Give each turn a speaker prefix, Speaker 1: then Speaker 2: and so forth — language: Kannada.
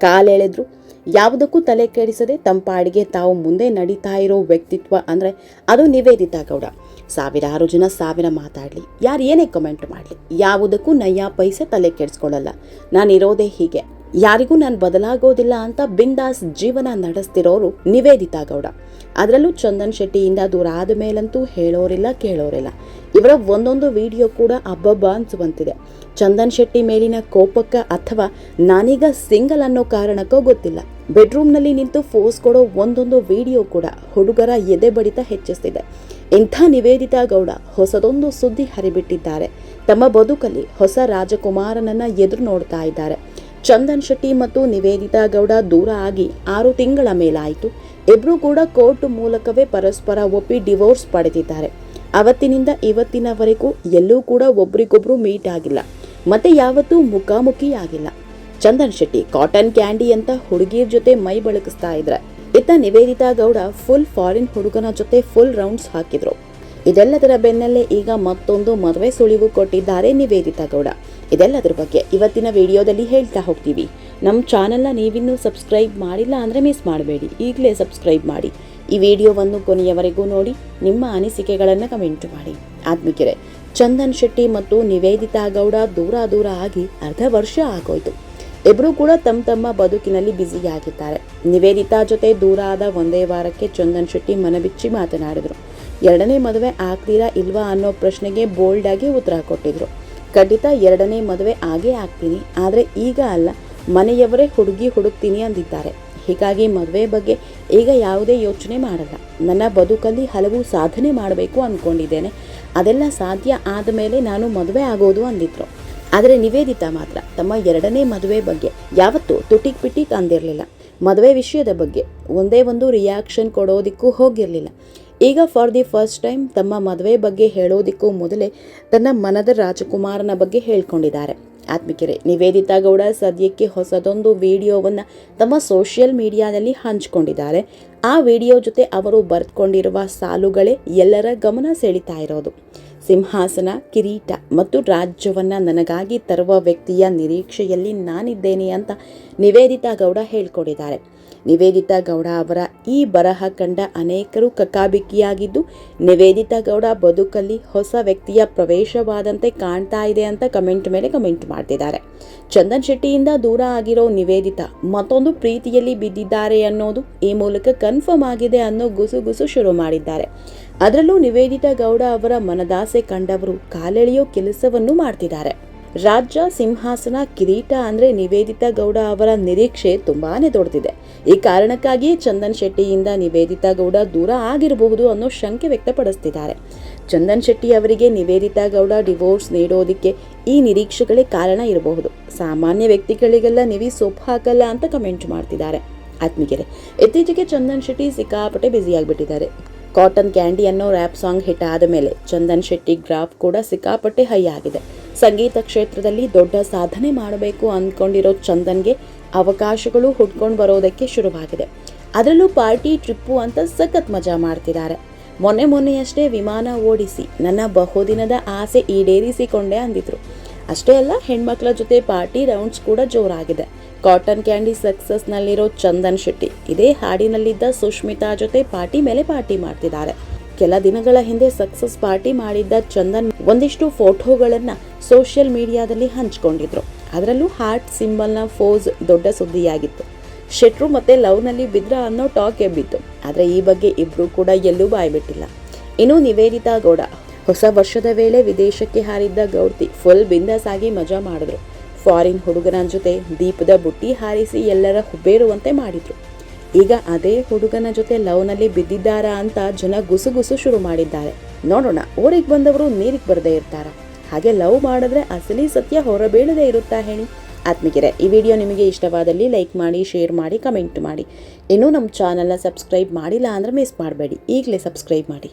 Speaker 1: ಕಾಲೆಳೆದ್ರು ಯಾವುದಕ್ಕೂ ತಲೆ ಕೆಡಿಸದೆ ತಂಪಾಡಿಗೆ ಪಾಡಿಗೆ ತಾವು ಮುಂದೆ ನಡೀತಾ ಇರೋ ವ್ಯಕ್ತಿತ್ವ ಅಂದರೆ ಅದು ನಿವೇದಿತಾ ಗೌಡ. ಸಾವಿರಾರು ಜನ ಸಾವಿರ ಮಾತಾಡಲಿ. ಯಾರು ಏನೇ ಕಮೆಂಟ್ ಮಾಡಲಿ. ಯಾವುದಕ್ಕೂ ನಯ್ಯ ಪೈಸೆ ತಲೆ ಕೆಡಿಸ್ಕೊಳ್ಳಲ್ಲ. ಇರೋದೇ ಹೀಗೆ. ಯಾರಿಗೂ ನಾನು ಬದಲಾಗೋದಿಲ್ಲ ಅಂತ ಬಿಂದಾಸ್ ಜೀವನ ನಡೆಸ್ತಿರೋರು ನಿವೇದಿತಾ ಗೌಡ. ಅದರಲ್ಲೂ ಚಂದನ್ ಶೆಟ್ಟಿಯಿಂದ ದೂರ ಆದ ಮೇಲಂತೂ ಹೇಳೋರಿಲ್ಲ, ಕೇಳೋರಿಲ್ಲ. ಇವರ ಒಂದೊಂದು ವಿಡಿಯೋ ಕೂಡ ಅಬ್ಬಬ್ಬ ಅನ್ಸುವಂತಿದೆ. ಚಂದನ್ ಶೆಟ್ಟಿ ಮೇಲಿನ ಕೋಪಕ್ಕ ಅಥವಾ ನಾನೀಗ ಸಿಂಗಲ್ ಅನ್ನೋ ಕಾರಣಕ್ಕೋ ಗೊತ್ತಿಲ್ಲ. ಬೆಡ್ರೂಮ್ನಲ್ಲಿ ನಿಂತು ಫೋಸ್ ಕೊಡೋ ಒಂದೊಂದು ವಿಡಿಯೋ ಕೂಡ ಹುಡುಗರ ಎದೆ ಬಡಿತ ಹೆಚ್ಚಿಸ್ತಿದೆ. ಇಂಥ ನಿವೇದಿತಾ ಗೌಡ ಹೊಸದೊಂದು ಸುದ್ದಿ ಹರಿಬಿಟ್ಟಿದ್ದಾರೆ. ತಮ್ಮ ಬದುಕಲ್ಲಿ ಹೊಸ ರಾಜಕುಮಾರನನ್ನ ಎದುರು ನೋಡ್ತಾ ಇದ್ದಾರೆ. ಚಂದನ್ ಶೆಟ್ಟಿ ಮತ್ತು ನಿವೇದಿತಾ ಗೌಡ ದೂರ ಆಗಿ ಆರು ತಿಂಗಳ ಮೇಲಾಯಿತು. ಇಬ್ಬರೂ ಕೂಡ ಕೋರ್ಟ್ ಮೂಲಕವೇ ಪರಸ್ಪರ ಒಪ್ಪಿ ಡಿವೋರ್ಸ್ ಪಡೆದಿದ್ದಾರೆ. ಅವತ್ತಿನಿಂದ ಇವತ್ತಿನವರೆಗೂ ಎಲ್ಲೂ ಕೂಡ ಒಬ್ರಿಗೊಬ್ರು ಮೀಟ್ ಆಗಿಲ್ಲ. ಮತ್ತೆ ಯಾವತ್ತೂ ಮುಖಾಮುಖಿ ಆಗಿಲ್ಲ. ಚಂದನ್ ಶೆಟ್ಟಿ ಕಾಟನ್ ಕ್ಯಾಂಡಿ ಅಂತ ಹುಡುಗಿಯರ ಜೊತೆ ಮೈ ಬಳಕಿಸ್ತಾ ಇದ್ರೆ, ಇತ್ತ ನಿವೇದಿತಾ ಗೌಡ ಫುಲ್ ಫಾರಿನ್ ಹುಡುಗನ ಜೊತೆ ಫುಲ್ ರೌಂಡ್ಸ್ ಹಾಕಿದ್ರು. ಇದೆಲ್ಲದರ ಬೆನ್ನಲ್ಲೇ ಈಗ ಮತ್ತೊಂದು ಮದುವೆ ಸುಳಿವು ಕೊಟ್ಟಿದ್ದಾರೆ ನಿವೇದಿತಾ ಗೌಡ. ಇದೆಲ್ಲದರ ಬಗ್ಗೆ ಇವತ್ತಿನ ವಿಡಿಯೋದಲ್ಲಿ ಹೇಳ್ತಾ ಹೋಗ್ತೀವಿ. ನಮ್ಮ ಚಾನೆಲ್ನ ನೀವಿನ್ನೂ ಸಬ್ಸ್ಕ್ರೈಬ್ ಮಾಡಿಲ್ಲ ಅಂದರೆ ಮಿಸ್ ಮಾಡಬೇಡಿ. ಈಗಲೇ ಸಬ್ಸ್ಕ್ರೈಬ್ ಮಾಡಿ. ಈ ವಿಡಿಯೋವನ್ನು ಕೊನೆಯವರೆಗೂ ನೋಡಿ, ನಿಮ್ಮ ಅನಿಸಿಕೆಗಳನ್ನು ಕಮೆಂಟ್ ಮಾಡಿ. ಆತ್ಮಿಕರೆ, ಚಂದನ್ ಶೆಟ್ಟಿ ಮತ್ತು ನಿವೇದಿತಾ ಗೌಡ ದೂರ ದೂರ ಆಗಿ ಅರ್ಧ ವರ್ಷ ಆಗೋಯ್ತು. ಇಬ್ಬರೂ ಕೂಡ ತಮ್ಮ ತಮ್ಮ ಬದುಕಿನಲ್ಲಿ ಬ್ಯುಸಿಯಾಗಿದ್ದಾರೆ ನಿವೇದಿತಾ ಜೊತೆ ದೂರ ಆದ ಒಂದೇ ವಾರಕ್ಕೆ ಚಂದನ್ ಶೆಟ್ಟಿ ಮನಬಿಚ್ಚಿ ಮಾತನಾಡಿದರು. ಎರಡನೇ ಮದುವೆ ಆಗ್ತೀರಾ ಇಲ್ವಾ ಅನ್ನೋ ಪ್ರಶ್ನೆಗೆ ಬೋಲ್ಡ್ ಆಗಿ ಉತ್ತರ ಕೊಟ್ಟಿದ್ರು. ಖಂಡಿತ ಎರಡನೇ ಮದುವೆ ಆಗೇ ಆಗ್ತೀನಿ, ಆದರೆ ಈಗ ಅಲ್ಲ, ಮನೆಯವರೇ ಹುಡುಗಿ ಹುಡುಕ್ತೀನಿ ಅಂದಿದ್ದಾರೆ. ಹೀಗಾಗಿ ಮದುವೆ ಬಗ್ಗೆ ಈಗ ಯಾವುದೇ ಯೋಚನೆ ಮಾಡಲ್ಲ. ನನ್ನ ಬದುಕಲ್ಲಿ ಹಲವು ಸಾಧನೆ ಮಾಡಬೇಕು ಅಂದ್ಕೊಂಡಿದ್ದೇನೆ ಅದೆಲ್ಲ ಸಾಧ್ಯ ಆದಮೇಲೆ ನಾನು ಮದುವೆ ಆಗೋದು ಅಂದಿದ್ರು. ಆದರೆ ನಿವೇದಿತಾ ಮಾತ್ರ ತಮ್ಮ ಎರಡನೇ ಮದುವೆ ಬಗ್ಗೆ ಯಾವತ್ತೂ ತುಟಿಕ್ ಪಿಟಿಕ್ ಅಂದಿರಲಿಲ್ಲ ಮದುವೆ ವಿಷಯದ ಬಗ್ಗೆ ಒಂದೇ ಒಂದು ರಿಯಾಕ್ಷನ್ ಕೊಡೋದಿಕ್ಕೂ ಹೋಗಿರಲಿಲ್ಲ. ಈಗ ಫಾರ್ ದಿ ಫಸ್ಟ್ ಟೈಮ್ ತಮ್ಮ ಮದುವೆ ಬಗ್ಗೆ ಹೇಳೋದಿಕ್ಕೂ ಮೊದಲೇ ತನ್ನ ಮನದ ರಾಜಕುಮಾರನ ಬಗ್ಗೆ ಹೇಳ್ಕೊಂಡಿದ್ದಾರೆ. ಆತ್ಮಿಕರೆ, ನಿವೇದಿತಾ ಗೌಡ ಸದ್ಯಕ್ಕೆ ಹೊಸದೊಂದು ವಿಡಿಯೋವನ್ನು ತಮ್ಮ ಸೋಷಿಯಲ್ ಮೀಡಿಯಾದಲ್ಲಿ ಹಂಚಿಕೊಂಡಿದ್ದಾರೆ. ಆ ವಿಡಿಯೋ ಜೊತೆ ಅವರು ಬರೆದುಕೊಂಡಿರುವ ಸಾಲುಗಳೇ ಎಲ್ಲರ ಗಮನ ಸೆಳೀತಾ ಇರೋದು. ಸಿಂಹಾಸನ, ಕಿರೀಟ ಮತ್ತು ರಾಜ್ಯವನ್ನ ನನಗಾಗಿ ತರುವ ವ್ಯಕ್ತಿಯ ನಿರೀಕ್ಷೆಯಲ್ಲಿ ನಾನಿದ್ದೇನೆ ಅಂತ ನಿವೇದಿತಾ ಗೌಡ ಹೇಳ್ಕೊಂಡಿದ್ದಾರೆ. ನಿವೇದಿತಾ ಗೌಡ ಅವರ ಈ ಬರಹ ಕಂಡ ಅನೇಕರು ಕಕ್ಕಾಬಿಕ್ಕಿಯಾಗಿದ್ದು, ನಿವೇದಿತಾ ಗೌಡ ಬದುಕಲ್ಲಿ ಹೊಸ ವ್ಯಕ್ತಿಯ ಪ್ರವೇಶವಾದಂತೆ ಕಾಣ್ತಾ ಇದೆ ಅಂತ ಕಮೆಂಟ್ ಮೇಲೆ ಕಮೆಂಟ್ ಮಾಡ್ತಿದ್ದಾರೆ. ಚಂದನ್ ಶೆಟ್ಟಿಯಿಂದ ದೂರ ಆಗಿರೋ ನಿವೇದಿತಾ ಮತ್ತೊಂದು ಪ್ರೀತಿಯಲ್ಲಿ ಬಿದ್ದಿದ್ದಾರೆ ಅನ್ನೋದು ಈ ಮೂಲಕ ಕನ್ಫರ್ಮ್ ಆಗಿದೆ ಅನ್ನೋ ಗುಸುಗುಸು ಶುರು ಮಾಡಿದ್ದಾರೆ. ಅದರಲ್ಲೂ ನಿವೇದಿತಾ ಗೌಡ ಅವರ ಮನದಾಸೆ ಕಂಡವರು ಕಾಲೆಳೆಯೋ ಕೆಲಸವನ್ನು ಮಾಡ್ತಿದ್ದಾರೆ. ರಾಜ್ಯ ಸಿಂಹಾಸನ ಕಿರೀಟ ಅಂದರೆ ನಿವೇದಿತಾ ಗೌಡ ಅವರ ನಿರೀಕ್ಷೆ ತುಂಬಾ ದೊಡ್ಡದಿದೆ ಈ ಕಾರಣಕ್ಕಾಗಿಯೇ ಚಂದನ್ ಶೆಟ್ಟಿಯಿಂದ ನಿವೇದಿತಾ ಗೌಡ ದೂರ ಆಗಿರಬಹುದು ಅನ್ನೋ ಶಂಕೆ ವ್ಯಕ್ತಪಡಿಸ್ತಿದ್ದಾರೆ. ಚಂದನ್ ಶೆಟ್ಟಿ ಅವರಿಗೆ ನಿವೇದಿತಾ ಗೌಡ ಡಿವೋರ್ಸ್ ನೀಡೋದಕ್ಕೆ ಈ ನಿರೀಕ್ಷೆಗಳೇ ಕಾರಣ ಇರಬಹುದು. ಸಾಮಾನ್ಯ ವ್ಯಕ್ತಿಗಳಿಗೆಲ್ಲ ನಿವಿ ಸೊಪ್ಪು ಹಾಕಲ್ಲ ಅಂತ ಕಮೆಂಟ್ ಮಾಡ್ತಿದ್ದಾರೆ. ಆತ್ಮಿಗೆರೆ ಇತ್ತೀಚೆಗೆ ಚಂದನ್ ಶೆಟ್ಟಿ ಸಿಕ್ಕಾಪಟ್ಟೆ ಬ್ಯುಸಿ ಆಗಿಬಿಟ್ಟಿದ್ದಾರೆ ಕಾಟನ್ ಕ್ಯಾಂಡಿ ಅನ್ನೋ ರ್ಯಾಪ್ ಸಾಂಗ್ ಹಿಟ್ ಆದ ಮೇಲೆ ಚಂದನ್ ಶೆಟ್ಟಿ ಗ್ರಾಫ್ ಕೂಡ ಸಿಕ್ಕಾಪಟ್ಟೆ ಹೈ ಆಗಿದೆ. ಸಂಗೀತ ಕ್ಷೇತ್ರದಲ್ಲಿ ದೊಡ್ಡ ಸಾಧನೆ ಮಾಡಬೇಕು ಅಂದ್ಕೊಂಡಿರೋ ಚಂದನ್ಗೆ ಅವಕಾಶಗಳು ಹುಡ್ಕೊಂಡು ಬರೋದಕ್ಕೆ ಶುರುವಾಗಿದೆ. ಅದರಲ್ಲೂ ಪಾರ್ಟಿ ಟ್ರಿಪ್ಪು ಅಂತ ಸಖತ್ ಮಜಾ ಮಾಡ್ತಿದ್ದಾರೆ. ಮೊನ್ನೆ ಮೊನ್ನೆಯಷ್ಟೇ ವಿಮಾನ ಓಡಿಸಿ ನನ್ನ ಬಹುದಿನದ ಆಸೆ ಈಡೇರಿಸಿಕೊಂಡೆ ಅಂದಿದ್ರು. ಅಷ್ಟೇ ಅಲ್ಲ, ಹೆಣ್ಮಕ್ಳ ಜೊತೆ ಪಾರ್ಟಿ ರೌಂಡ್ಸ್ ಕೂಡ ಜೋರಾಗಿದೆ. ಕಾಟನ್ ಕ್ಯಾಂಡಿ ಸಕ್ಸಸ್ನಲ್ಲಿರೋ ಚಂದನ್ ಶೆಟ್ಟಿ ಇದೇ ಹಾಡಿನಲ್ಲಿದ್ದ ಸುಷ್ಮಿತಾ ಜೊತೆ ಪಾರ್ಟಿ ಮೇಲೆ ಪಾರ್ಟಿ ಮಾಡ್ತಿದ್ದಾರೆ. ಕೆಲ ದಿನಗಳ ಹಿಂದೆ ಸಕ್ಸಸ್ ಪಾರ್ಟಿ ಮಾಡಿದ್ದ ಚಂದನ್ ಒಂದಿಷ್ಟು ಫೋಟೋಗಳನ್ನ ಸೋಷಿಯಲ್ ಮೀಡಿಯಾದಲ್ಲಿ ಹಂಚಿಕೊಂಡಿದ್ರು. ಅದರಲ್ಲೂ ಹಾರ್ಟ್ ಸಿಂಬಲ್ನ ಫೋಸ್ ದೊಡ್ಡ ಸುದ್ದಿಯಾಗಿತ್ತು. ಶೆಟ್ರು ಮತ್ತೆ ಲವ್ನಲ್ಲಿ ಬಿದ್ರ ಅನ್ನೋ ಟಾಕ್ ಎಬ್ಬಿತ್ತು. ಆದರೆ ಈ ಬಗ್ಗೆ ಇಬ್ಬರೂ ಕೂಡ ಎಲ್ಲೂ ಬಾಯ್ಬಿಟ್ಟಿಲ್ಲ ಇನ್ನು ನಿವೇದಿತಾ ಗೌಡ, ಹೊಸ ವರ್ಷದ ವೇಳೆ ವಿದೇಶಕ್ಕೆ ಹಾರಿದ್ದ ಗೌಡ್ತಿ ಫುಲ್ ಬಿಂದಾಸ್ ಆಗಿ ಮಜಾ ಮಾಡಿದ್ರು. ಫಾರಿನ್ ಹುಡುಗನ ಜೊತೆ ದೀಪದ ಬುಟ್ಟಿ ಹಾರಿಸಿ ಎಲ್ಲರ ಹುಬ್ಬೇರುವಂತೆ ಮಾಡಿದ್ರು. ಈಗ ಅದೇ ಹುಡುಗನ ಜೊತೆ ಲವ್ನಲ್ಲಿ ಬಿದ್ದಿದ್ದಾರಾ ಅಂತ ಜನ ಗುಸುಗುಸು ಶುರು ಮಾಡಿದ್ದಾರೆ. ನೋಡೋಣ, ಊರಿಗೆ ಬಂದವರು ನೀರಿಗೆ ಬರದೇ ಇರ್ತಾರ? ಹಾಗೆ ಲವ್ ಮಾಡಿದ್ರೆ ಅಸಲಿ ಸತ್ಯ ಹೊರಬೀಳದೆ ಇರುತ್ತಾ ಹೇಳಿ? ಆತ್ಮೀಗೆರೆ ಈ ವಿಡಿಯೋ ನಿಮಗೆ ಇಷ್ಟವಾದಲ್ಲಿ ಲೈಕ್ ಮಾಡಿ, ಶೇರ್ ಮಾಡಿ, ಕಮೆಂಟ್ ಮಾಡಿ. ಇನ್ನೂ ನಮ್ಮ ಚಾನಲ್ನ ಸಬ್ಸ್ಕ್ರೈಬ್ ಮಾಡಿಲ್ಲ ಅಂದರೆ ಮಿಸ್ ಮಾಡಬೇಡಿ. ಈಗಲೇ ಸಬ್ಸ್ಕ್ರೈಬ್ ಮಾಡಿ.